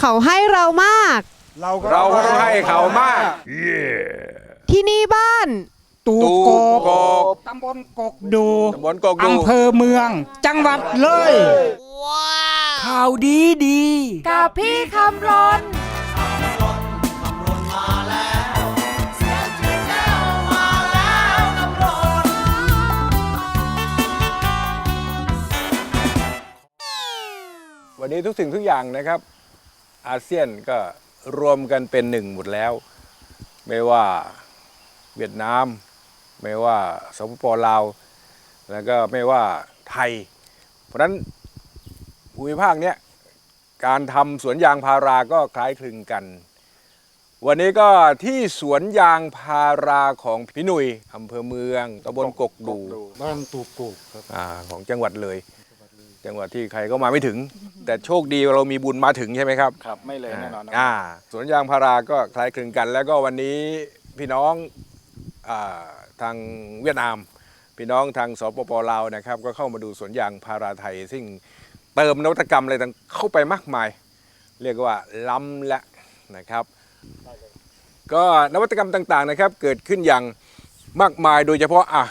เขาให้เรามาก เราก็เราก็ต้องให้เขามาก ที่นี่บ้าน ตูตูโกโกกตำบลกกดูตำบลกกดูอำเภอเมือง จังหวัดเลย ข่าวดีดีกับพี่คำรนวันนี้ทุกสิ่งทุกอย่างนะครับ อาเซียนก็รวมกันเป็นหนึ่งหมดแล้ว ไม่ว่าเวียดนาม ไม่ว่าสปปลาว แล้วก็ไม่ว่าไทย เพราะฉะนั้นภูมิภาคเนี้ยการทำสวนยางพาราก็คล้ายคลึงกัน วันนี้ก็ที่สวนยางพาราของพี่หนุยอำเภอเมืองตำบลกกดู บ้านตูโกกครับ อาของจังหวัดเลย จังหวัดที่ใครก็มาไม่ถึง แต่โชคดีเรามีบุญมาถึงใช่ไหมครับครับ ไม่เลยแน่นอนอ่าสวนยางพาราก็คล้ายคลึงกัน แล้วก็วันนี้พี่น้องอาทางเวียดนาม พี่น้องทางสปปลาวนะครับ ก็เข้ามาดูสวนยางพาราไทย ซึ่งเติมนวัตกรรมอะไรต่างเข้าไปมากมาย เรียกว่าล้ำและนะครับ ก็นวัตกรรมต่างๆนะครับ เกิดขึ้นอย่างมากมายโดยเฉพาะอะ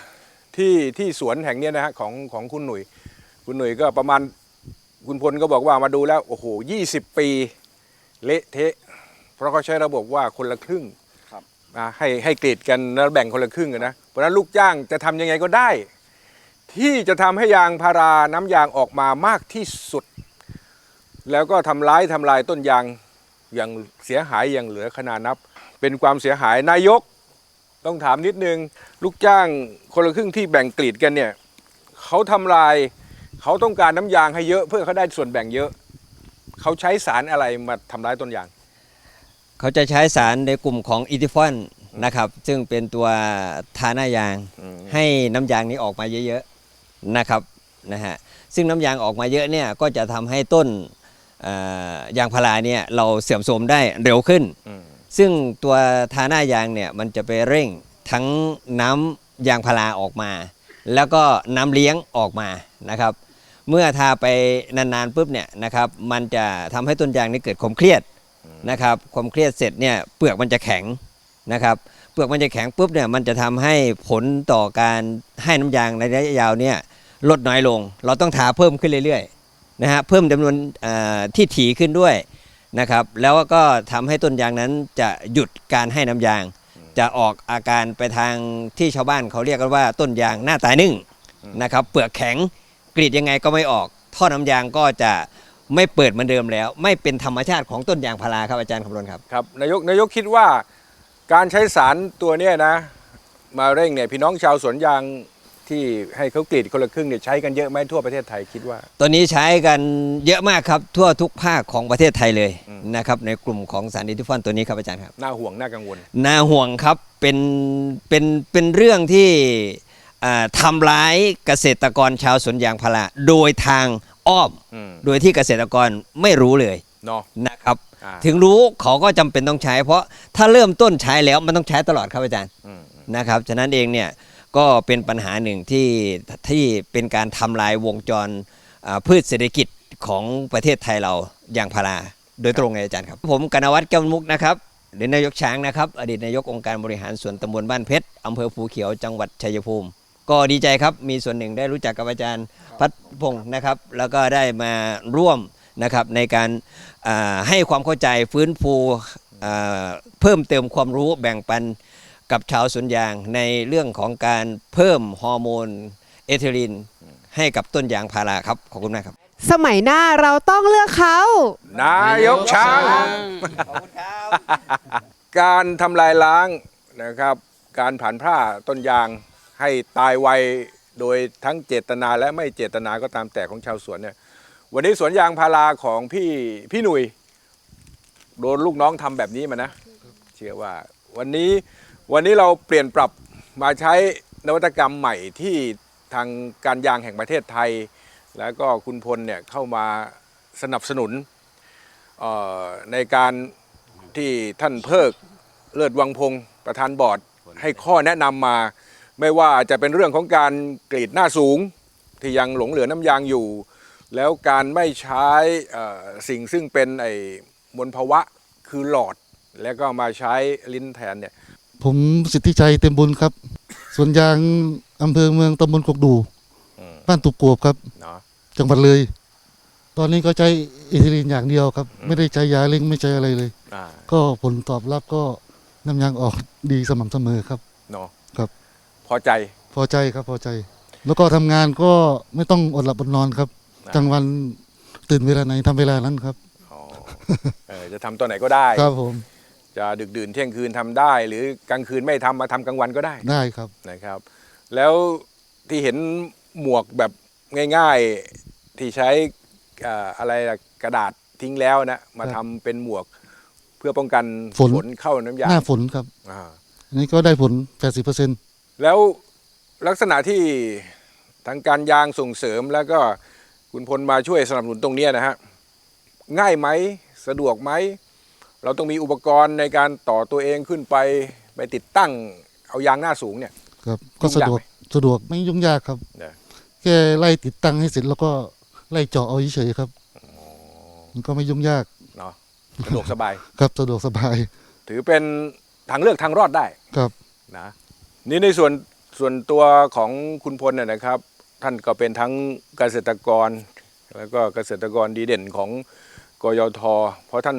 ที่ที่สวนแห่งเนี้ยนะฮะของของคุณหนุ่ย คุณหนุ่ยก็ประมาณคุณพลก็บอกว่ามาดูแล้วโอ้โห20ปีเละเทะ เพราะเขาใช้ระบบว่าคนละครึ่งครับ นะให้ให้เกรดกันแล้วแบ่งคนละครึ่งกันนะเพราะฉะนั้นลูกจ้างจะทำยังไงก็ได้ ที่จะทำให้ยางพาราน้ำยางออกมามากที่สุด แล้วก็ทำร้ายทำลายต้นยางอย่างเสียหายอย่างเหลือขนานับ เป็นความเสียหายนายก ต้องถามนิดนึง ลูกจ้างคนละครึ่งที่แบ่งกรีดกันเนี่ยเขาทำลาย เขาต้องการน้ำยางให้เยอะเพื่อเขาได้ส่วนแบ่งเยอะ เขาใช้สารอะไรมาทำร้ายต้นยาง เขาจะใช้สารในกลุ่มของอิทิฟอนนะครับ ซึ่งเป็นตัวทาหน้ายางอืมให้น้ำยางนี้ออกมาเยอะๆนะครับนะฮะซึ่งน้ำยางออกมาเยอะเนี่ยก็จะทำให้ต้นเอ่อยางพาราเนี่ยเราเสื่อมโทรมได้เร็วขึ้นอืมซึ่งตัวทาหน้ายางเนี่ยมันจะไปเร่งทั้งน้ำยางพาราออกมา แล้วก็น้ำเลี้ยงออกมานะครับ เมื่อทาไปนานๆปุ๊บเนี่ยนะครับมันจะทำให้ต้นยางนี้เกิดความเครียดนะครับความเครียดเสร็จเนี่ยเปลือกมันจะแข็งนะครับเปลือกมันจะแข็งปุ๊บเนี่ยมันจะทำให้ผลต่อการให้น้ำยางในระยะยาวเนี่ยลดน้อยลง เราต้องทาเพิ่มขึ้นเรื่อยๆนะฮะเพิ่มจำนวนที่ถี่ขึ้นด้วยนะครับแล้วก็ทำให้ต้นยางนั้นจะหยุดการให้น้ำยาง จะออกอาการไปทางที่ชาวบ้านเขาเรียกกันว่าต้นยางหน้าตายนึ่งนะครับเปลือกแข็ง กรีดยังไงก็ไม่ออก ท่อน้ำยางก็จะไม่เปิดเหมือนเดิมแล้ว ไม่เป็นธรรมชาติของต้นยางพาราครับอาจารย์คำรณครับ ครับนายกนายกคิดว่าการใช้สารตัวเนี้ยนะ มาเร่งเนี่ยพี่น้องชาวสวนยางที่ให้เขากรีดคนละครึ่งเนี่ยใช้กันเยอะไหมทั่วประเทศไทยคิดว่าตัวนี้ใช้กันเยอะมากครับทั่วทุกภาคของประเทศไทยเลยอืมนะครับในกลุ่มของสารอิทธิฟอนตัวนี้ครับอาจารย์ครับน่าห่วงน่ากังวล น่าห่วงครับเป็นเป็นเป็นเรื่องที่อ่า ทำร้ายเกษตรกรชาวสวนยางพาราโดยทางอ้อม อืม โดยที่เกษตรกรไม่รู้เลยเนาะ นะครับ อ่า ถึงรู้เขาก็จำเป็นต้องใช้ เพราะถ้าเริ่มต้นใช้แล้วมันต้องใช้ตลอดครับอาจารย์ อืม นะครับฉะนั้นเองเนี่ยก็เป็นปัญหาหนึ่งที่ที่เป็นการทำลายวงจรอ่าพืชเศรษฐกิจของประเทศไทยเราอย่างพาราโดยตรงเลยอาจารย์ครับ ผมกนวัฒน์แก้วมุกนะครับหรือนายกช้างนะครับ อดีตนายกองค์การบริหารส่วนตำบลบ้านเพชรอำเภอภูเขียวจังหวัดชัยภูมิ ก็ดีใจครับมีส่วนหนึ่งได้รู้จักกับอาจารย์พัดพงศ์นะครับ แล้วก็ได้มาร่วมนะครับในการอ่าให้ความเข้าใจฟื้นฟูอ่าเพิ่มเติมความรู้แบ่งปันกับชาวสวนยางในเรื่องของการเพิ่มฮอร์โมนเอทิลีนให้กับต้นยางพาราครับ ขอบคุณมากครับ สมัยหน้าเราต้องเลือกเขา นายกช้างการทำลายล้างนะครับ การผ่านผ้าต้นยาง ให้ตายไวโดยทั้งเจตนาและไม่เจตนาก็ตามแต่ของชาวสวนเนี่ยวันนี้สวนยางพาราของพี่พี่หนุ่ยโดนลูกน้องทำแบบนี้มานะเชื่อว่าวันนี้วันนี้เราเปลี่ยนปรับมาใช้นวัตกรรมใหม่ที่ทางการยางแห่งประเทศไทย แล้วก็คุณพลเนี่ยเข้ามาสนับสนุนในการที่ท่านเพิกเลิศวังพงศ์ประธานบอร์ดให้ข้อแนะนำมา ไม่ว่าจะเป็นเรื่องของการกรีดหน้าสูงที่ยังหลงเหลือน้ำยางอยู่ แล้วการไม่ใช้เอ่อสิ่งซึ่งเป็นไอ้มลภาวะคือหลอด แล้วก็มาใช้ลิ้นแทนเนี่ยผมสิทธิชัยเต็มบุญครับสวนยางอำเภอเมืองตำบลกกดูอืมบ้านตุกกวบครับเนาะจังหวัดเลย ตอนนี้ก็ใช้อิทิลินอย่างเดียวครับอืมไม่ได้ใช้ยาเล่งไม่ใช้อะไรเลยอ่าก็ผลตอบรับก็น้ำยางออกดีสม่ำเสมอครับเนาะครับ พอใจ พอใจครับพอใจ แล้วก็ทำงานก็ไม่ต้องอดหลับอดนอนครับนะกลางวันตื่นเวลาไหนทำเวลานั้นครับ อ๋อเออจะทำตัวไหนก็ได้ ครับผมจะดึกดื่นเที่ยงคืนทำได้ หรือกลางคืนไม่ทำมาทำกลางวันก็ได้ได้ครับ นะครับ แล้วที่เห็นหมวกแบบง่ายๆที่ใช้เอ่ออะไรล่ะกระดาษทิ้งแล้วนะมาครัทำบเป็นหมวกเพื่อป้องกันฝน เข้าน้ำยาหน้าฝนครับ อ่าอันนี้ก็ได้ผล 80% แล้วลักษณะที่ทางการยางส่งเสริมแล้วก็คุณพลมาช่วยสนับสนุนตรงเนี้ยนะฮะง่ายไหมสะดวกไหม เราต้องมีอุปกรณ์ในการต่อตัวเองขึ้นไปไปติดตั้งเอายางหน้าสูงเนี่ย ครับก็สะดวกสะดวกไม่ยุ่งยากครับนะแค่ไล่ติดตั้งให้เสร็จแล้วก็ไล่เจาะเอาเฉยๆครับมันก็ไม่ยุ่งยากเนาะสะดวกสบาย ครับสะดวกสบาย ถือเป็นทางเลือกทางรอดได้ครับนะ นี่ในส่วนส่วนตัวของคุณพลน่ะนะครับ ท่านก็เป็นทั้งเกษตรกร แล้วก็เกษตรกรดีเด่นของกยท เพราะท่าน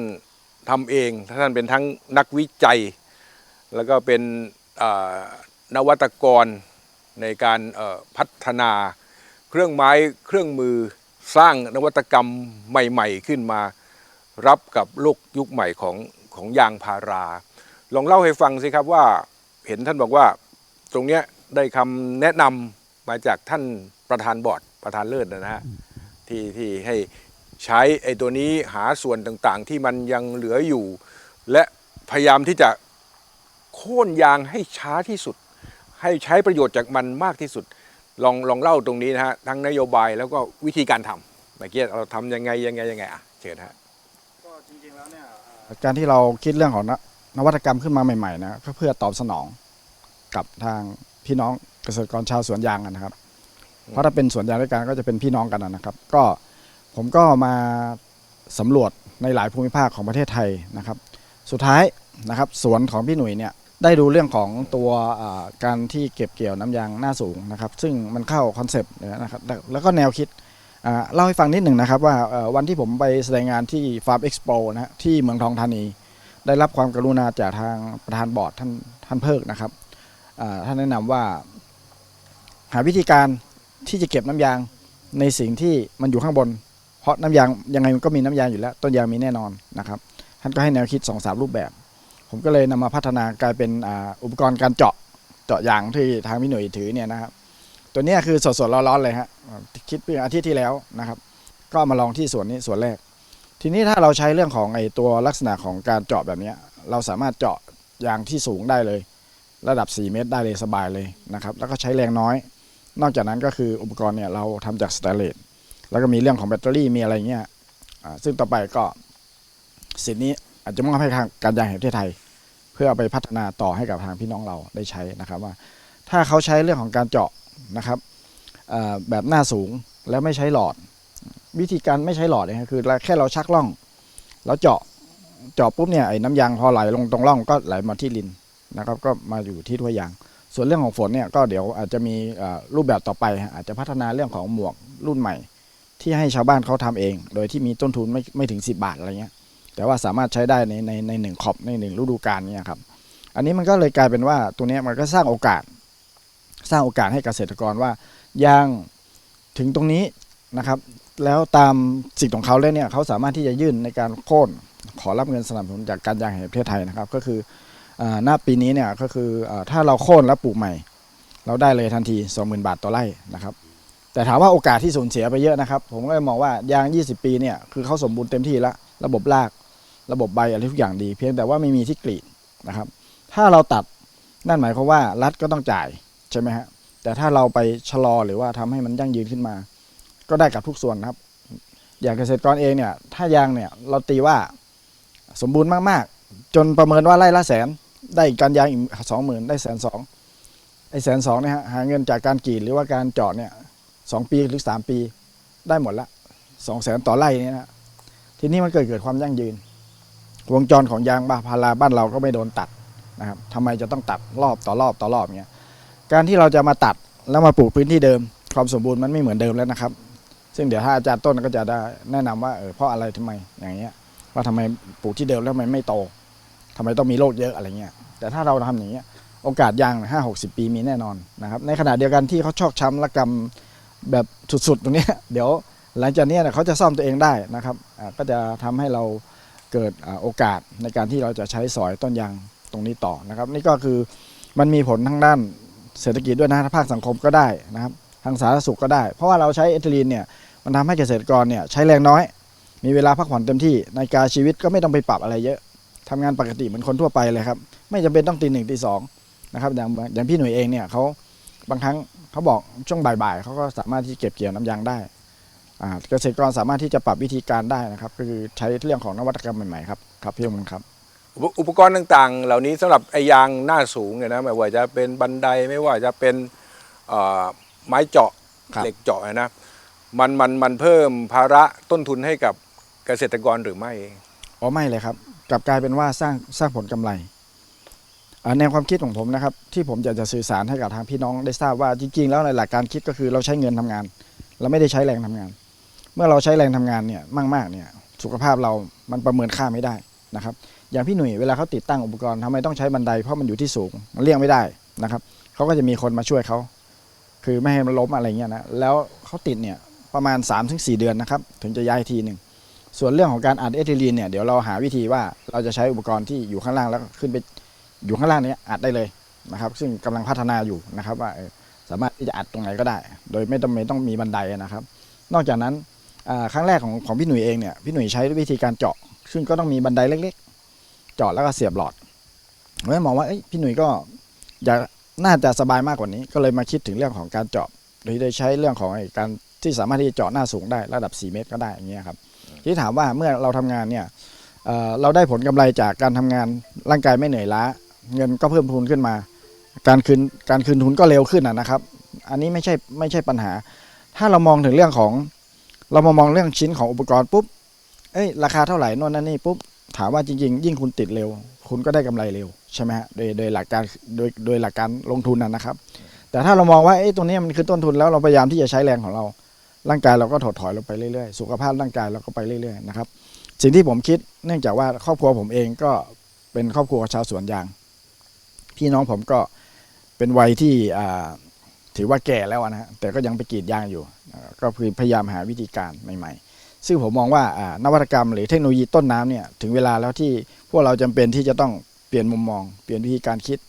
ทำเองท่านเป็นทั้งนักวิจัย แล้วก็เป็นนวัตกรในการพัฒนาเครื่องไม้เครื่องมือสร้างนวัตกรรมใหม่ ๆ ขึ้นมารับกับโลกยุคใหม่ของของยางพารา ลองเล่าให้ฟังสิครับว่าเห็นท่านบอกว่า ตรงเนี้ยได้คำแนะนำมาจากท่านประธานบอร์ดประธานเลิศนะฮะที่ที่ให้ใช้ไอ้ตัวนี้หาส่วนต่างๆ ที่มันยังเหลืออยู่ และพยายามที่จะโค่นยางให้ช้าที่สุด ให้ใช้ประโยชน์จากมันมากที่สุด ลองลองเล่าตรงนี้นะฮะทั้งนโยบายแล้วก็วิธีการทำเมื่อกี้เราทำยังไงยังไงยังไงอะเชิญฮะก็จริงๆแล้วเนี่ยการที่เราคิดเรื่องของนนวัตกรรมขึ้นมาใหม่ๆนะก็เพื่อตอบสนอง กับทางพี่น้องเกษตรกรชาวสวนยางอะนะครับ เพราะถ้าเป็นสวนยางด้วยกันก็จะเป็นพี่น้องกันนะครับ ก็ผมก็มาสำรวจในหลายภูมิภาคของประเทศไทยนะครับ สุดท้ายนะครับสวนของพี่หนุ่ยเนี่ยได้ดูเรื่องของตัวการที่เก็บเกี่ยวน้ำยางหน้าสูงนะครับ ซึ่งมันเข้าคอนเซปต์นะครับแล้วก็แนวคิดเล่าให้ฟังนิดหนึ่งนะครับว่าวันที่ผมไปแสดงงานที่ Farm Expo นะฮะที่เมืองทองธานี ได้รับความกรุณาจากทางประธานบอร์ดท่านท่านเพิกนะครับ ท่านแนะนำว่า หาวิธีการที่จะเก็บน้ำยางในสิ่งที่มันอยู่ข้างบน เพราะน้ำยางยังไงมันก็มีน้ำยางอยู่แล้ว ต้นยางมีแน่นอนนะครับท่านก็ให้แนวคิด2อสารูปแบบ ผมก็เลยนำมาพัฒนากลายเป็นอ,อุปกรณ์การเจาะเจาะยางที่ทางพี่หน่วยถือเนี่ยนะครับ ตัวนี้คือสดๆร้อนๆเลยฮะคิดเมื่ออาทิตย์ที่แล้วนะครับ ก็มาลองที่สวนนี้สวนแรก ทีนี้ถ้าเราใช้เรื่องของไอ้ตัวลักษณะของการเจาะแบบนี้เราสามารถเจาะยางที่สูงได้เลย ระดับ 4 เมตรได้เลยสบายเลยนะครับ แล้วก็ใช้แรงน้อย นอกจากนั้นก็คืออุปกรณ์เนี่ยเราทำจากสแตนเลสแล้วก็มีเรื่องของแบตเตอรี่มีอะไรเงี้ยซึ่งต่อไปก็สิทธินี้อาจจะมอบให้ทางการยางแห่งประเทศไทย เพื่อเอาไปพัฒนาต่อให้กับทางพี่น้องเราได้ใช้นะครับว่า ถ้าเขาใช้เรื่องของการเจาะนะครับแบบหน้าสูงแล้วไม่ใช้หลอด วิธีการไม่ใช้หลอดเนี่ยคือแค่เราชักล่อง แล้วเจาะเจาะปุ๊บเนี่ยไอ้น้ำยางพอไหลลงตรงร่องก็ไหลมาที่ลิน นะครับก็มาอยู่ที่ถ้วยยาง ส่วนเรื่องของฝนเนี่ยก็เดี๋ยวอาจจะมีรูปแบบต่อไป อาจจะพัฒนาเรื่องของหมวกรุ่นใหม่ ที่ให้ชาวบ้านเขาทำเอง โดยที่มีต้นทุนไม่ไม่ถึง 10 บาทอะไรเงี้ยแต่ว่าสามารถใช้ได้ในในในหนึ่งขอบในหนึ่งฤดูกาลเนี่ยครับอันนี้มันก็เลยกลายเป็นว่าตัวเนี้ยมันก็สร้างโอกาส สร้างโอกาสให้เกษตรกรว่ายางถึงตรงนี้นะครับ แล้วตามสิทธิ์ของเขาแล้วเนี่ยเขาสามารถที่จะยื่นในการโค่นขอรับเงินสนับสนุนจากการยางแห่งประเทศไทยนะครับ ก็คือ หน้าปีนี้เนี่ยก็คืออถ้าเราโค่นแล้วปลูกใหม่ เราได้เลยทันที 20,000 บาทต่อไร่นะครับ แต่ถามว่าโอกาสที่สูญเสียไปเยอะนะครับ ผมก็เลยมองว่ายาง 20 ปีเนี่ยคือเขาสมบูรณ์เต็มที่แล้วระบบราก ระบบใบอะไรทุกอย่างดี เพียงแต่ว่าไม่มีที่กรีดนะครับ ถ้าเราตัดนั่นหมายความว่ารัฐก็ต้องจ่ายใช่ไหมฮะแต่ถ้าเราไปชะลอหรือว่าทำให้มันยั่งยืนขึ้นมา ก็ได้กับทุกส่วนครับ อย่างเกษตรกรเองเนี่ยถ้ายางเนี่ยเราตีว่าสมบูรณ์มากๆ จนประเมินว่าไร่ละแสน ได้การยางอีกสองหมื่นได้แสนสองไอ้แสนสองเนี่ยฮะหาเงินจากการกรีดหรือว่าการเจาะเนี่ยสองปีหรือสามปีได้หมดละสองแสนต่อไร่เนี่ยนะทีนี้มันเกิดเกิดความยั่งยืน วงจรของยางบาพาราบ้านเราก็ไม่โดนตัดนะครับทำไมจะต้องตัดรอบต่อรอบต่อรอบเงี้ยการที่เราจะมาตัดแล้วมาปลูกพื้นที่เดิม ความสมบูรณ์มันไม่เหมือนเดิมแล้วนะครับ ซึ่งเดี๋ยวถ้าอาจารย์ต้นก็จะได้แนะนำว่าเออเพราะอะไรทำไมอย่างเงี้ยว่าทำไมปลูกที่เดิมแล้วมันไม่โต ทำไมต้องมีโรคเยอะอะไรเงี้ยแต่ถ้าเราทำอย่างเงี้ยโอกาสยางห้าหกสิบปีมีแน่นอนนะครับในขณะเดียวกันที่เขาชอกช้ำและกำแบบสุดๆตรงนี้เดี๋ยวหลังจากนี้เนี่ยเขาจะซ่อมตัวเองได้นะครับก็จะทำให้เราเกิดโอกาสในการที่เราจะใช้สอยต้นยางตรงนี้ต่อนะครับ นี่ก็คือมันมีผลทั้งด้านเศรษฐกิจด้วยนะภาคสังคมก็ได้นะครับ ทางสาธารณสุขก็ได้ เพราะว่าเราใช้เอทิลีนเนี่ยมันทำให้เกษตรกรเนี่ยใช้แรงน้อย มีเวลาพักผ่อนเต็มที่ในการชีวิตก็ไม่ต้องไปปรับอะไรเยอะ ทำงานปกติเหมือนคนทั่วไปเลยครับ ไม่จำเป็นต้องตีหนึ่งตีสองนะครับอย่างอย่างพี่หน่วยเองเนี่ยเขาบางครั้งเขาบอกช่วงบ่ายๆเขาก็สามารถที่เก็บเกี่ยวน้ำยางได้อ่าเกษตรกรสามารถที่จะปรับวิธีการได้นะครับ ก็คือใช้เรื่องของนวัตกรรมใหม่ๆครับครับพี่อมรครับอุปอุปกรณ์ต่างๆ เหล่านี้สำหรับไอ้ยางหน้าสูงเนี่ยนะไม่ว่าจะเป็นบันไดไม่ว่าจะเป็นเอ่อไม้เจาะครับเหล็กเจาะนะมันมันมันเพิ่มภาระต้นทุนให้กับเกษตรกรหรือไม่อ๋อไม่เลยครับ กลับกลายเป็นว่าสร้างสร้างผลกำไรแนวความคิดของผมนะครับ ที่ผมอยากจะสื่อสารให้กับทางพี่น้องได้ทราบว่าจริงๆ แล้วในหลักการคิดก็คือเราใช้เงินทำงาน เราไม่ได้ใช้แรงทำงาน เมื่อเราใช้แรงทำงานเนี่ยมากๆเนี่ยสุขภาพเรามันประเมินค่าไม่ได้นะครับ อย่างพี่หนุ่ยเวลาเขาติดตั้งอุปกรณ์ทำไมต้องใช้บันไดเพราะมันอยู่ที่สูงมันเลี่ยงไม่ได้นะครับเขาก็จะมีคนมาช่วยเขาคือไม่ให้มันล้มอะไรเงี้ยนะแล้วเขาติดเนี่ยประมาณ 3-4 เดือนนะครับ ถึงจะย้ายทีหนึ่ง ส่วนเรื่องของการอัดเอทิลีนเนี่ยเดี๋ยวเราหาวิธีว่าเราจะใช้อุปกรณ์ที่อยู่ข้างล่างแล้วขึ้นไปอยู่ข้างล่างนี้อัดได้เลยนะครับ ซึ่งกำลังพัฒนาอยู่นะครับ ว่าสามารถที่จะอัดตรงไหนก็ได้ โดยไม่ต้องไม่ต้องมีบันไดนะครับ นอกจากนั้นครั้งแรกของของพี่หนุ่ยเองเนี่ยพี่หนุ่ยใช้วิธีการเจาะ ซึ่งก็ต้องมีบันไดเล็ก ๆ เจาะแล้วก็เสียบหลอดผมเลยมองว่าพี่หนุ่ยก็อยากน่าจะสบายมากกว่านี้ ก็เลยมาคิดถึงเรื่องของการเจาะ โดยได้ใช้เรื่องของการที่สามารถที่จะเจาะหน้าสูงได้ระดับ 4 เมตรก็ได้อย่างเงี้ยครับ ที่ถามว่าเมื่อเราทำงานเนี่ยเเราได้ผลกำไรจากการทำงานร่างกายไม่เหนื่อยล้า เงินก็เพิ่มทุนขึ้นมา การคืนการคืนทุนก็เร็วขึ้นนะครับ อันนี้ไม่ใช่ไม่ใช่ปัญหา ถ้าเรามองถึงเรื่องของเรามามองเรื่องชิ้นของอุปกรณ์ปุ๊บเอ้ยราคาเท่าไหร่โน่นนั่นนี่ปุ๊บถามว่าจริงๆ ยิ่งคุณติดเร็ว คุณก็ได้กำไรเร็วใช่ไหมฮะโดยโดยหลักการโดยโดยหลักการลงทุนนะนะครับ แต่ถ้าเรามองว่าเอ้ตรงนี้มันคือต้นทุนแล้วเราพยายามที่จะใช้แรงของเรา ร่างกายเราก็ถดถอยลงไปเรื่อยๆ สุขภาพร่างกายเราก็ไปเรื่อยๆนะครับ สิ่งที่ผมคิดเนื่องจากว่าครอบครัวผมเองก็เป็นครอบครัวชาวสวนยาง พี่น้องผมก็เป็นวัยที่ถือว่าแก่แล้วนะฮะแต่ก็ยังไปกรีดยางอยู่ ก็คือพยายามหาวิธีการใหม่ ๆ ซึ่งผมมองว่านวัตกรรมหรือเทคโนโลยีต้นน้ำเนี่ยถึงเวลาแล้วที่พวกเราจำเป็นที่จะต้องเปลี่ยนมุมมอง เปลี่ยนวิธีการคิด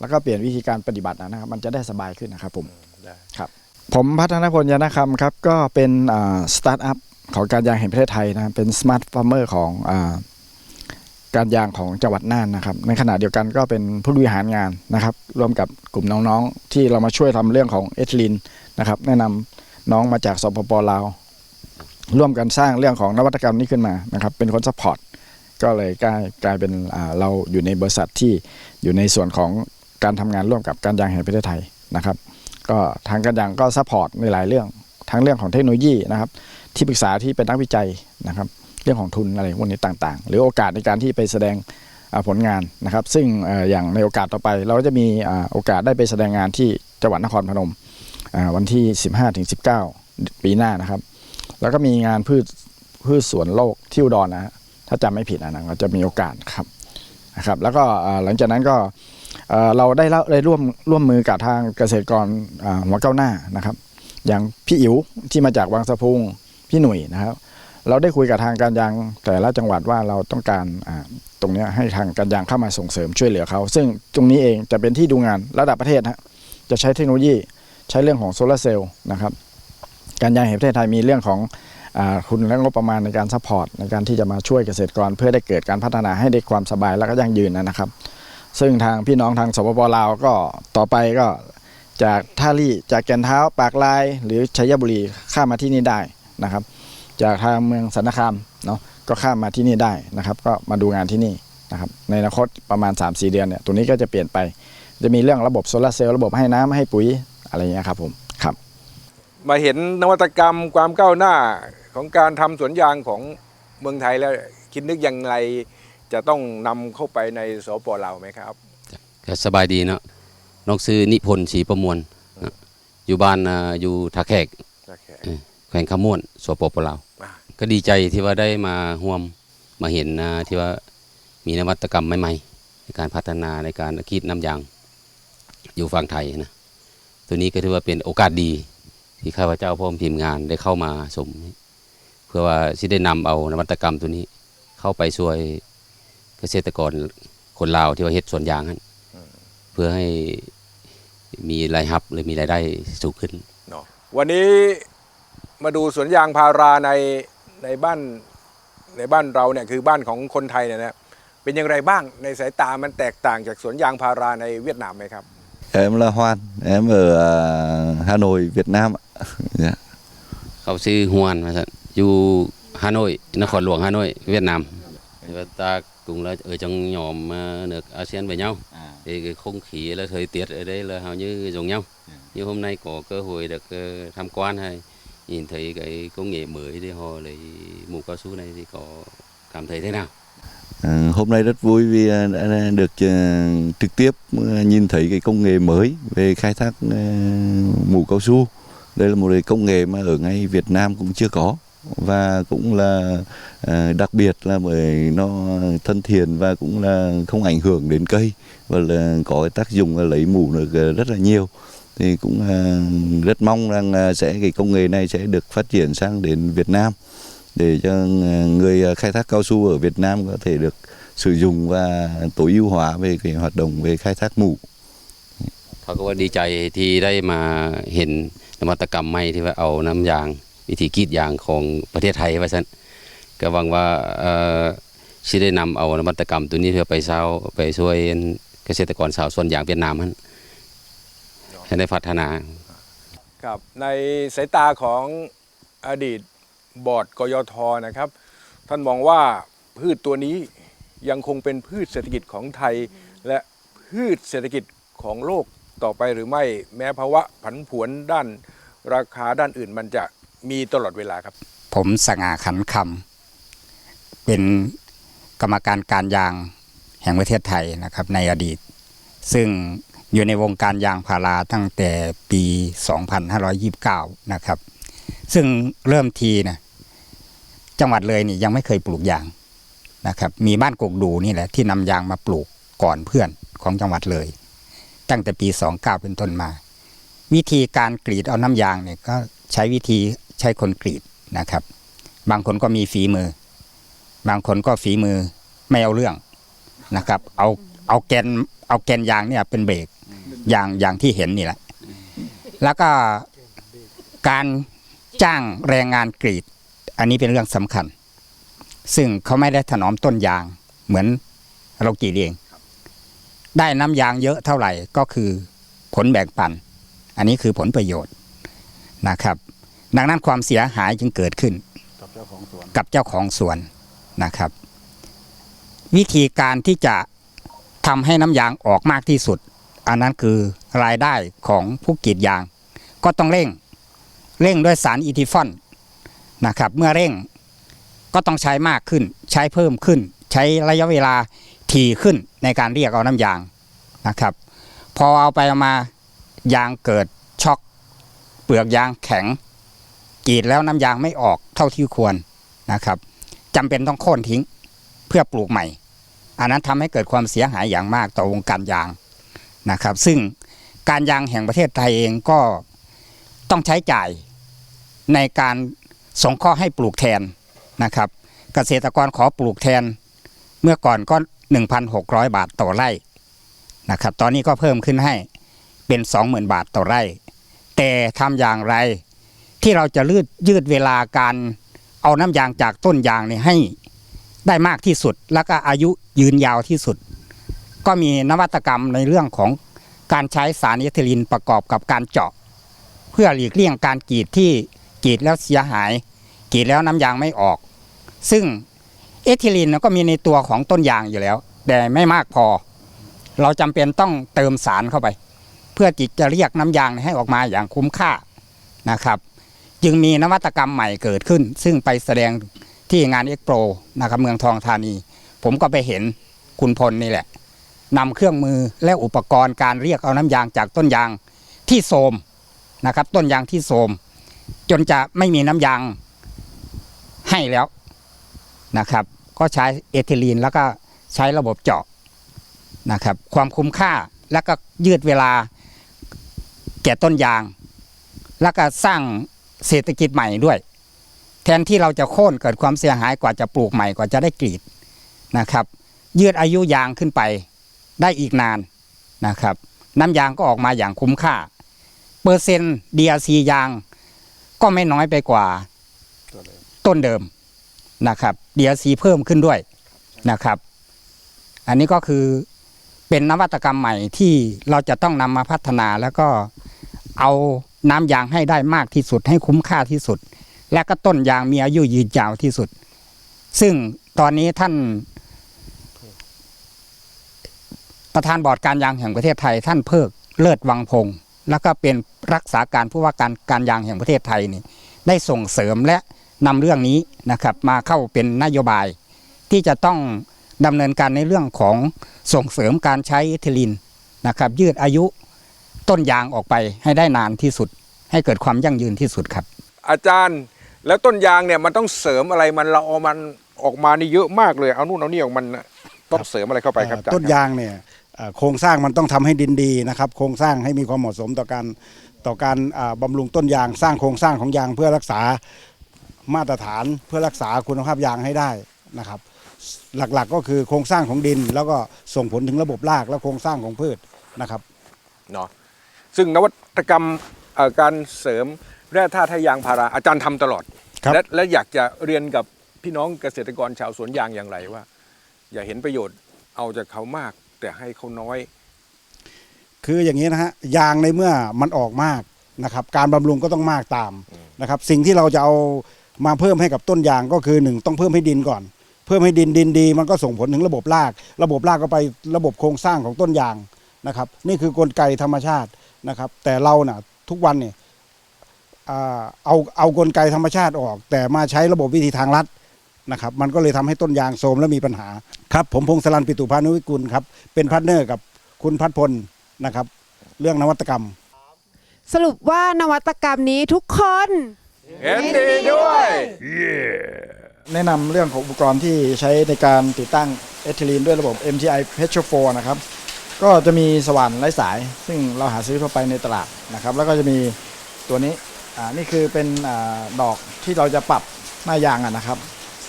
แล้วก็เปลี่ยนวิธีการปฏิบัตินะครับ มันจะได้สบายขึ้นนะครับผมได้ ผมพัฒนพลยานคำครับ ก็เป็นสตาร์ทอัพของการยางแห่งประเทศไทยนะเป็นสมาร์ทฟาร์มเมอร์ของอการยางของจังหวัดน่านนะครับ ในขณะเดียวกันก็เป็นผู้บริหารงานนะครับ ร่วมกับกลุ่มน้องๆ ที่เรามาช่วยทำเรื่องของเอทลินนะครับ แนะนำน้องมาจากสปปลาวร่วมกันสร้างเรื่องของนวัตกรรมนี้ขึ้นมานะครับ เป็นคนซัพพอร์ตก็เลยกลายกลายเป็นเราอยู่ในบริษัทที่อยู่ในส่วนของการทำงานร่วมกับการยางแห่งประเทศไทยนะครับ ก็ทางการยางก็ซัพพอร์ตในหลายเรื่องทั้งเรื่องของเทคโนโลยีนะครับ ที่ปรึกษาที่เป็นนักวิจัยนะครับ เรื่องของทุนอะไรพวกนี้ต่างๆ หรือโอกาสในการที่ไปแสดงผลงานนะครับ ซึ่งอย่างในโอกาสต่อไป เราก็จะมีโอกาสได้ไปแสดงงานที่จังหวัดนครพนมวันที่ 15-19 ปีหน้านะครับ แล้วก็มีงานพืชพืชสวนโลกที่อุดรนะฮะถ้าจำไม่ผิดนะนะก็จะมีโอกาสครับนะครับ แล้วก็หลังจากนั้นก็ เราได้เล่าได้ร่วมร่วมมือกับทางเกษตรกรอ่าหัวก้าวหน้านะครับ อย่างพี่อิ๋วที่มาจากวังสะพุงพี่หนุ่ยนะครับ เราได้คุยกับทางการยางแต่ละจังหวัดว่าเราต้องการตรงนี้ให้ทางการยางเข้ามาส่งเสริมช่วยเหลือเขา ซึ่งตรงนี้เองจะเป็นที่ดูงานระดับประเทศฮะจะใช้เทคโนโลยีใช้เรื่องของโซลาร์เซลล์นะครับ การยางแห่งประเทศไทยมีเรื่องของอ่าทุนและงบประมาณในการซัพพอร์ตในการที่จะมาช่วยเกษตรกร เพื่อได้เกิดการพัฒนาให้ได้ความสบายและก็ยั่งยืนนะครับ ซึ่งทางพี่น้องทางสปปลาวก็ต่อไปก็จากท่าลี่จากแก่นเท้าปากลาย หรือชัยบุรีข้ามมาที่นี่ได้นะครับ จากทางเมืองสันนคามเนาะก็ข้ามมาที่นี่ได้นะครับ ก็มาดูงานที่นี่นะครับในอนาคตประมาณ 3-4 เดือนเนี่ยตัวนี้ก็จะเปลี่ยนไป จะมีเรื่องระบบโซลาร์เซลล์ระบบให้น้ำให้ปุ๋ยอะไรอย่างเงี้ยครับผมครับ มาเห็นนวัตกรรมความก้าวหน้าของการทำสวนยางของเมืองไทยแล้วคิดนึกอย่างไร จะต้องนำเข้าไปในสปลาวไหมครับก็สบายดีเนาะน้องซื้อนิพนธ์ศรีประมวลเนาะอยู่บ้านอ่าอยู่ท่าแขกแขวงขมวนสปปลาวอ่าก็ดีใจที่ว่าได้มาห่วมมาเห็นอ่าที่ว่ามีนวัตกรรมใหม่ๆในการพัฒนาในการคิดน้ำยางอยู่ฝั่งไทยนะตัวนี้ก็ถือว่าเป็นโอกาสดี ที่ข้าพเจ้าพร้อมทีมงานได้เข้ามาสม เพื่อว่าสิได้นำเอานวัตกรรมตัวนี้เข้าไปช่วยเกษตรกรคนลาวที่ว่าเฮ็ดสวนยางนั้นเพื่อให้มีรายรับหรือมีรายได้สูงขึ้น เนาะวันนี้มาดูสวนยางพาราในในบ้านในบ้านเราเนี่ยคือบ้านของคนไทยเนี่ยนะเป็นอย่างไรบ้างในสายตามันแตกต่างจากสวนยางพาราในเวียดนามไหมครับ Em là Hoan, em ở à, Hà Nội, Việt Nam. ạ. Dạ. เขาชื่อฮวนมาสั่นอยู่ฮานอยนครหลวงฮานอยเวียดนาม và ta cũng là ở trong nhóm à, nước ASEAN với nhau. Thì cái không khí là thời tiết ở đây là hầu như giống nhau. Như hôm nay có cơ hội được ờ, tham quan hay nhìn thấy cái công nghệ mới thì họ lấy mũ cao su này thì có cảm thấy thế nào? À, hôm nay rất vui vì à, đã được à, trực tiếp à, nhìn thấy cái công nghệ mới về khai thác à, mũ cao su. Đây là một cái công nghệ mà ở ngay Việt Nam cũng chưa có và cũng là à, đặc biệt là bởi nó thân thiện và cũng là không ảnh hưởng đến cây và là có cái tác dụng là lấy mủ được à, rất là nhiều thì cũng à, rất mong rằng à, sẽ cái công nghệ này sẽ được phát triển sang đến Việt Nam để cho à, người à, khai thác cao su ở Việt Nam có thể được sử dụng và tối ưu hóa về cái hoạt động về khai thác mủ. เขาก็ว่าดีใจที่ได้มาเห็นนวัตกรรมใหม่ที่ว่าเอาน้ำยาง วิธีกรีดยางของประเทศไทยว่าซั่นก็หวังว่าเอ่อสิได้นำเอานวัตกรรมตัวนี้เพื่อไปเช้าไปช่วยเกษตรกรชาวสวนยางเวียดนามฉันให้ได้พัฒนาครับในสายตาของอดีตบอร์ดกยทนะครับ ท่านมองว่าพืชตัวนี้ยังคงเป็นพืชเศรษฐกิจของไทย และพืชเศรษฐกิจของโลกต่อไปหรือไม่แม้ภาวะผันผวนด้านราคาด้านอื่นมันจะ มีตลอดเวลาครับ ผมสง่าขันคำเป็นกรรมการการยางแห่งประเทศไทยนะครับในอดีต ซึ่งอยู่ในวงการยางพาราตั้งแต่ปี 2529 นะครับ ซึ่งเริ่มทีนะจังหวัดเลยนี่ยังไม่เคยปลูกยางนะครับ มีบ้านกกดูนี่แหละที่นำยางมาปลูกก่อนเพื่อนของจังหวัดเลย ตั้งแต่ปี 29 เป็นต้นมา วิธีการกรีดเอาน้ำยางเนี่ยก็ใช้วิธี ใช้คนกรีดนะครับ บางคนก็มีฝีมือ บางคนก็ฝีมือไม่เอาเรื่องนะครับ เอาเอาแกนเอาแกนยางเนี่ยเป็นเบรกอย่างอย่างที่เห็นนี่แหละ แล้วก็การจ้างแรงงานกรีด อันนี้เป็นเรื่องสำคัญ ซึ่งเขาไม่ได้ถนอมต้นยาง เหมือนเรากรีดเอง ได้น้ำยางเยอะเท่าไหร่ก็คือผลแบ่งปัน อันนี้คือผลประโยชน์นะครับ ดังนั้นความเสียหายจึงเกิดขึ้นกับเจ้าของสวนกับเจ้าของสวนนะครับ วิธีการที่จะทำให้น้ำยางออกมากที่สุด อันนั้นคือรายได้ของผู้กรีดยาง ก็ต้องเร่งเร่งด้วยสารอีทิฟอนนะครับ เมื่อเร่งก็ต้องใช้มากขึ้น ใช้เพิ่มขึ้น ใช้ระยะเวลาถี่ขึ้นในการเรียกเอาน้ำยางนะครับ พอเอาไปเอามายางเกิดช็อก เปลือกยางแข็ง กรีดแล้วน้ำยางไม่ออกเท่าที่ควรนะครับจำเป็นต้องโค่นทิ้งเพื่อปลูกใหม่ อันนั้นทำให้เกิดความเสียหายอย่างมากต่อวงการยางนะครับ ซึ่งการยางแห่งประเทศไทยเองก็ต้องใช้จ่ายในการสงเคราะห์ให้ปลูกแทนนะครับ เกษตรกรขอปลูกแทนเมื่อก่อนก็ 1,600 บาทต่อไร่นะครับ ตอนนี้ก็เพิ่มขึ้นให้เป็น 20,000 บาทต่อไร่ แต่ทำอย่างไร ที่เราจะยืดยืดเวลาการเอาน้ำยางจากต้นยางเนี่ยให้ได้มากที่สุด แล้วก็อายุยืนยาวที่สุด ก็มีนวัตกรรมในเรื่องของการใช้สารเอทิลีนประกอบกับการเจาะ เพื่อหลีกเลี่ยงการกรีดที่กรีดแล้วเสียหายกรีดแล้วน้ำยางไม่ออก ซึ่งเอทิลีนก็มีในตัวของต้นยางอยู่แล้ว แต่ไม่มากพอ เราจำเป็นต้องเติมสารเข้าไป เพื่อจิตจะเรียกน้ำยางให้ออกมาอย่างคุ้มค่านะครับ จึงมีนวัตกรรมใหม่เกิดขึ้น ซึ่งไปแสดงที่งานเอ็กโปรนะครับเมืองทองธานี ผมก็ไปเห็นคุณพลนี่แหละนำเครื่องมือและอุปกรณ์การเรียกเอาน้ำยางจากต้นยางที่โทมนะครับต้นยางที่โทมจนจะไม่มีน้ำยางให้แล้วนะครับ ก็ใช้เอทิลีนแล้วก็ใช้ระบบเจาะนะครับ ความคุ้มค่าแล้วก็ยืดเวลาแก่ต้นยาง แล้วก็สร้าง เศรษฐกิจใหม่ด้วย แทนที่เราจะโค่นเกิดความเสียหายกว่าจะปลูกใหม่กว่าจะได้กรีดนะครับ ยืดอายุยางขึ้นไปได้อีกนานนะครับ น้ำยางก็ออกมาอย่างคุ้มค่า เปอร์เซ็นต์ DRC ยางก็ไม่น้อยไปกว่าต้นเดิมนะครับ DRC เพิ่มขึ้นด้วยนะครับ อันนี้ก็คือเป็นนวัตกรรมใหม่ที่เราจะต้องนำมาพัฒนาแล้วก็เอา น้ำยางให้ได้มากที่สุด ให้คุ้มค่าที่สุด และก็ต้นยางมีอายุยืนยาวที่สุด ซึ่งตอนนี้ท่าน ประธานบอร์ดการยางแห่งประเทศไทย ท่านเพิกเลิศวังพงศ์แล้วก็เป็นรักษาการผู้ว่าการการยางแห่งประเทศไทยนี่ได้ส่งเสริมและนำเรื่องนี้นะครับ มาเข้าเป็นนโยบาย ที่จะต้องดำเนินการในเรื่องของส่งเสริมการใช้เทลีนนะครับ ยืดอายุ ต้นยางออกไปให้ได้นานที่สุด ให้เกิดความยั่งยืนที่สุดครับ อาจารย์แล้วต้นยางเนี่ยมันต้องเสริมอะไรมันเราเอามันออกมานี่เยอะมากเลยเอานู่นเอานี่ออกมันน่ะต้องเสริมอะไรเข้าไปครับอาจารย์ต้นยางเนี่ยเอ่อโครงสร้างมันต้องทำให้ดินดีนะครับ โครงสร้างให้มีความเหมาะสมต่อการต่อการอ่าบำรุงต้นยางสร้างโครงสร้างของยางเพื่อรักษามาตรฐานเพื่อรักษาคุณภาพยางให้ได้นะครับ หลักๆก็คือโครงสร้างของดิน แล้วก็ส่งผลถึงระบบรากและโครงสร้างของพืชนะครับเนาะ ซึ่งนวัตกรรมเอ่อการเสริมแร่ธาตุให้ยางพาราอาจารย์ทำตลอดครับและและอยากจะเรียนกับพี่น้องเกษตรกรชาวสวนยางอย่างไรว่า อย่าเห็นประโยชน์เอาจากเขามาก แต่ให้เขาน้อย คืออย่างนี้นะฮะยางในเมื่อมันออกมากนะครับการบำรุงก็ต้องมากตามนะครับสิ่งที่เราจะเอามาเพิ่มให้กับต้นยางก็คือหนึ่งต้องเพิ่มให้ดินก่อน เพิ่มให้ดินดินดี มันก็ส่งผลถึงระบบราก ระบบรากก็ไประบบโครงสร้างของต้นยางนะครับนี่คือกลไกธรรมชาติ นะครับ แต่เราน่ะทุกวันเนี่ยอ่าเอาเอากลไกธรรมชาติออก แต่มาใช้ระบบวิธีทางลัดนะครับ มันก็เลยทำให้ต้นยางโทรมและมีปัญหาครับ ผมพงศรันปิตุพานุวิกุลครับ เป็นพาร์ทเนอร์กับคุณพัฒพลนะครับ เรื่องนวัตกรรม สรุปว่านวัตกรรมนี้ทุกคนเห็นดีด้วย แนะนำเรื่องของอุปกรณ์ที่ใช้ในการติดตั้งเอทิลีนด้วยระบบ MTI Petro 4นะครับ ก็จะมีสว่านไร้สาย ซึ่งเราหาซื้อทั่วไปในตลาดนะครับ แล้วก็จะมีตัวนี้อ่านี่คือเป็นอาดอกที่เราจะปรับหน้ายางอะนะครับ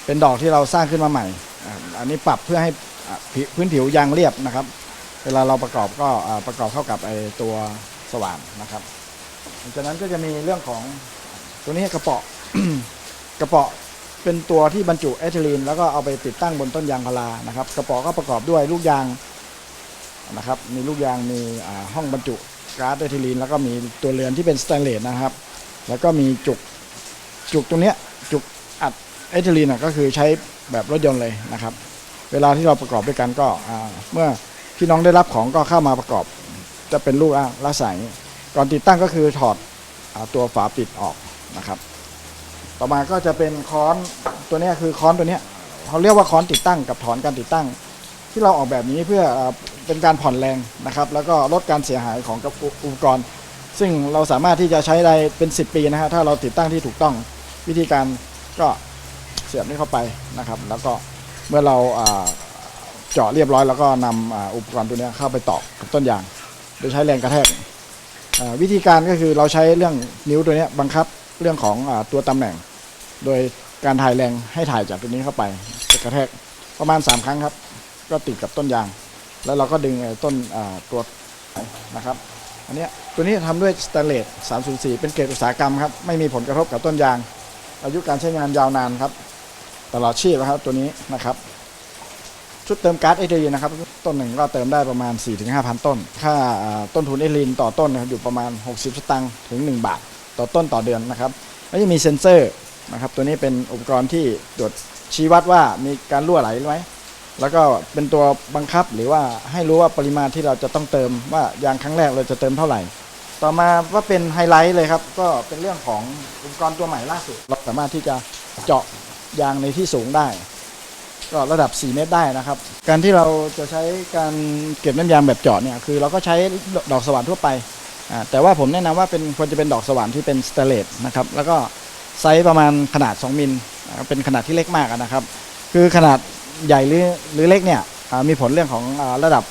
เป็นดอกที่เราสร้างขึ้นมาใหม่อ่าอันนี้ปรับเพื่อให้อ่าผิวพื้นผิวยางเรียบนะครับ เวลาเราประกอบก็อ่าประกอบเข้ากับไอตัวสว่านนะครับจากนั้นก็จะมีเรื่องของตัวนี้กระเป๋อกระเป๋อเป็นตัวที่บรรจุเอทิลีนแล้วก็เอาไปติดตั้งบนต้นยางพารานะครับ กระเป๋อก็ประกอบด้วยลูกยาง นะครับ มีลูกยางมีห้องบรรจุก๊าซเอทิลีนแล้วก็มีตัวเรือนที่เป็นสแตนเลสนะครับ แล้วก็มีจุกจุกตรงเนี้ยจุกอัดเอทิลีนอะก็คือใช้แบบรถยนต์เลยนะครับ เวลาที่เราประกอบด้วยกันก็เมื่อพี่น้องได้รับของก็เข้ามาประกอบ จะเป็นลูกอะลักษณะอย่างนี้ก่อนติดตั้งก็คือถอดอตัวฝาปิดออกนะครับ ต่อมาก็จะเป็นค้อนตัวเนี้ยคือค้อนตัวเนี้ยเขาเรียกว่าค้อนติดตั้งกับถอนการติดตั้ง ที่เราออกแบบนี้เพื่อเป็นการผ่อนแรงนะครับแล้วก็ลดการเสียหายของกับอุปกรณ์ ซึ่งเราสามารถที่จะใช้ได้เป็น 10 ปีนะฮะถ้าเราติดตั้งที่ถูกต้องวิธีการก็เสียบนี่เข้าไปนะครับ แล้วก็เมื่อเราเจาะเรียบร้อย แล้วก็นำอ่าอุปกรณ์ตัวนี้เข้าไปตอกกับต้นยาง โดยใช้แรงกระแทกวิธีการก็คือเราใช้เรื่องนิ้วตัวนี้บังคับเรื่องของอตัวตำแหน่ง โดยการถ่ายแรงให้ถ่ายจากตัวนี้เข้าไปกระแทกประมาณ 3 ครั้งครับ ก็ติดกับต้นยาง แล้วเราก็ดึงต้นตัวนะครับอันนี้ตัวนี้ทำด้วยสแตนเลส304 เป็นเกรดอุตสาหกรรมครับไม่มีผลกระทบกับต้นยาง อายุการใช้งานยาวนานครับตลอดชีพนะครับตัวนี้นะครับชุดเติมก๊าซเอทีนะครับต้นหนึ่งก็เติมได้ประมาณ 4-5,000 ต้น ค่าอ่าต้นทุนเอทีลีนต่อต้นนะครับอยู่ประมาณ 60 สตางค์ถึง 1 บาท ต่อต้นต่อเดือนนะครับแล้วจะมีเซ็นเซอร์นะครับตัวนี้เป็นอุปกรณ์ที่ตรวจชี้วัดว่ามีการรั่วไหลไหม แล้วก็เป็นตัวบังคับหรือว่าให้รู้ว่าปริมาณที่เราจะต้องเติมว่ายางครั้งแรกเราจะเติมเท่าไหร่ ต่อมาว่าเป็นไฮไลท์เลยครับ ก็เป็นเรื่องของอุปกรณ์ตัวใหม่ล่าสุด เราสามารถที่จะเจาะยางในที่สูงได้ ก็ระดับ 4 เมตรได้นะครับ การที่เราจะใช้การเก็บน้ำยางแบบเจาะเนี่ยคือเราก็ใช้ดอกสว่านทั่วไปแต่ว่าผมแนะนำว่าเป็นควรจะเป็นดอกสว่านที่เป็นสเตเลสนะครับแล้วก็ไซส์ประมาณขนาด 2 มิลเป็นขนาดที่เล็กมากนะครับ คือขนาด ใหญ่หรือหรือเล็กเนี่ยมีผลเรื่องของระดับ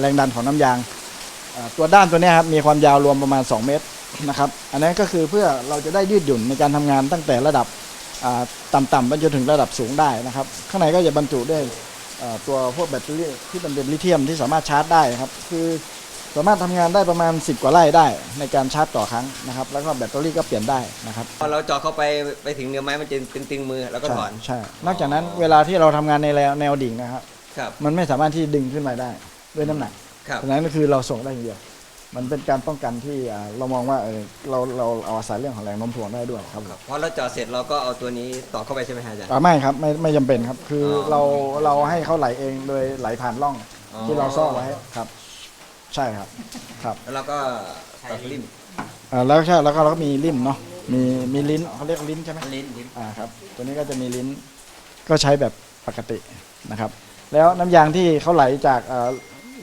แรงดันของน้ำยาง ตัวด้านตัวนี้ครับมีความยาวรวมประมาณ 2 เมตรนะครับอันนั้นก็คือเพื่อเราจะได้ยืดหยุ่นในการทำงานตั้งแต่ระดับต่ำๆไปจนถึงระดับสูงได้นะครับ ข้างในก็จะบรรจุด้วยตัวพวกแบตเตอรี่ที่เป็นลิเธียมที่สามารถชาร์จได้ครับ คือ สามารถทำงานได้ประมาณ 10 กว่าไร่ได้ ในการชาร์จต่อครั้งนะครับ แล้วก็แบตเตอรี่ก็เปลี่ยนได้นะครับพอเราเจาะเข้าไปไปถึงเนื้อไม้มันจะตึงๆมือแล้วก็ถอนใช่ นอกจากนั้นเวลาที่เราทำงานในแนวแนวดิ่งนะครับครับมันไม่สามารถที่ดึงขึ้นมาได้ด้วยน้ำหนักครับฉะนั้นก็คือเราส่งได้อย่างเดียวมันเป็นการป้องกันที่อ่าเรามองว่าเออเราเราเอาอาศัยเรื่องของแรงโน้มถ่วงได้ด้วยครับพอเราเจาะเสร็จเราก็เอาตัวนี้ต่อเข้าไปใช่ไหมฮะอาจารย์อ่าไม่ครับไม่ไม่จำเป็นครับคือออเราเราให้เขาไหลเองโดยไหลผ่านร่องอ๋อที่เราซ่อนไว้ครับ ใช่ครับครับแล้วเราก็ตัดลิ้นอ่าแล้วใช่แล้วก็เราก็มีลิ้มเนาะมีมีลิ้นเขาเรียกลิ้นใช่ไหมลิ้นลิ้นอ่าครับตัวนี้ก็จะมีลิ้นก็ใช้แบบปกตินะครับ แล้วน้ำยางที่เขาไหลจากเอ่อ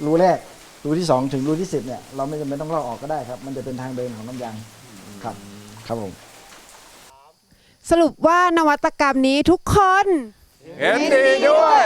รูแรกรูที่2ถึงรูที่10เนี่ยเราไม่จำเป็นต้องลอกออกก็ได้ครับ มันจะเป็นทางเดินของน้ำยางครับครับผม สรุปว่านวัตกรรมนี้ทุกคน เห็นดีด้วย